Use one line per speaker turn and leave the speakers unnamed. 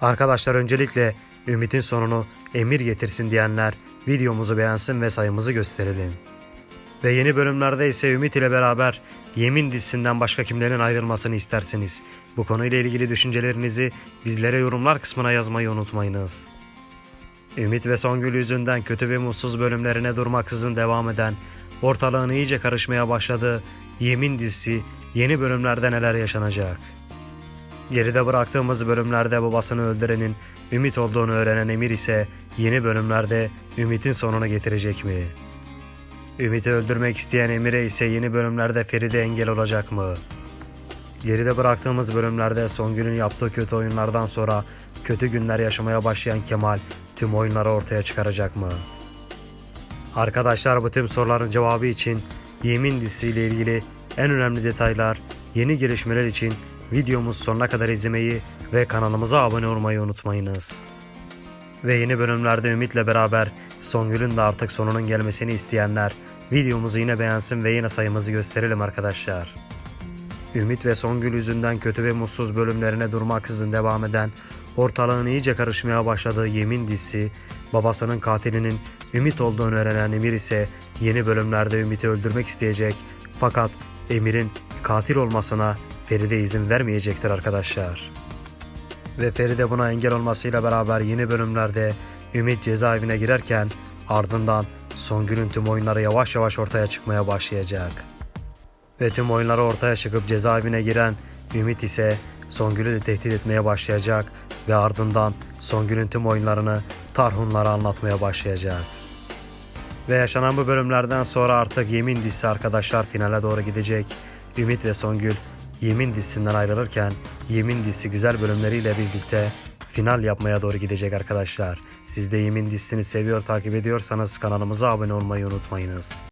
Arkadaşlar öncelikle Ümit'in sonunu emir getirsin diyenler videomuzu beğensin ve sayımızı gösterelim. Ve yeni bölümlerde ise Ümit ile beraber Yemin dizisinden başka kimlerin ayrılmasını isterseniz bu konuyla ilgili düşüncelerinizi bizlere yorumlar kısmına yazmayı unutmayınız. Ümit ve Songül yüzünden kötü ve mutsuz bölümlerine durmaksızın devam eden, ortalığın iyice karışmaya başladığı Yemin dizisi yeni bölümlerde neler yaşanacak? Geride bıraktığımız bölümlerde babasını öldürenin Ümit olduğunu öğrenen Emir ise yeni bölümlerde Ümit'in sonunu getirecek mi? Ümit'i öldürmek isteyen Emir'e ise yeni bölümlerde Feride engel olacak mı? Geride bıraktığımız bölümlerde Songül'ün yaptığı kötü oyunlardan sonra kötü günler yaşamaya başlayan Kemal tüm oyunları ortaya çıkaracak mı? Arkadaşlar bu tüm soruların cevabı için Yemin dizisiyle ilgili en önemli detaylar, yeni gelişmeler için videomuz sonuna kadar izlemeyi ve kanalımıza abone olmayı unutmayınız. Ve yeni bölümlerde Ümit'le beraber Songül'ün de artık sonunun gelmesini isteyenler videomuzu yine beğensin ve yine sayımızı gösterelim arkadaşlar. Ümit ve Songül yüzünden kötü ve mutsuz bölümlerine durmaksızın devam eden, ortalığın iyice karışmaya başladığı Yemin dizisi, babasının katilinin Ümit olduğunu öğrenen Emir ise yeni bölümlerde Ümit'i öldürmek isteyecek fakat Emir'in katil olmasına Feride izin vermeyecektir arkadaşlar. Ve Feride buna engel olmasıyla beraber yeni bölümlerde Ümit cezaevine girerken ardından Songül'ün tüm oyunları yavaş yavaş ortaya çıkmaya başlayacak. Ve tüm oyunları ortaya çıkıp cezaevine giren Ümit ise Songül'ü de tehdit etmeye başlayacak ve ardından Songül'ün tüm oyunlarını Tarhunlara anlatmaya başlayacak. Ve yaşanan bu bölümlerden sonra artık Yemin dizisi arkadaşlar finale doğru gidecek. Ümit ve Songül Yemin dizisinden ayrılırken Yemin dizisi güzel bölümleriyle birlikte final yapmaya doğru gidecek arkadaşlar. Siz de Yemin dizisini seviyor takip ediyorsanız kanalımıza abone olmayı unutmayınız.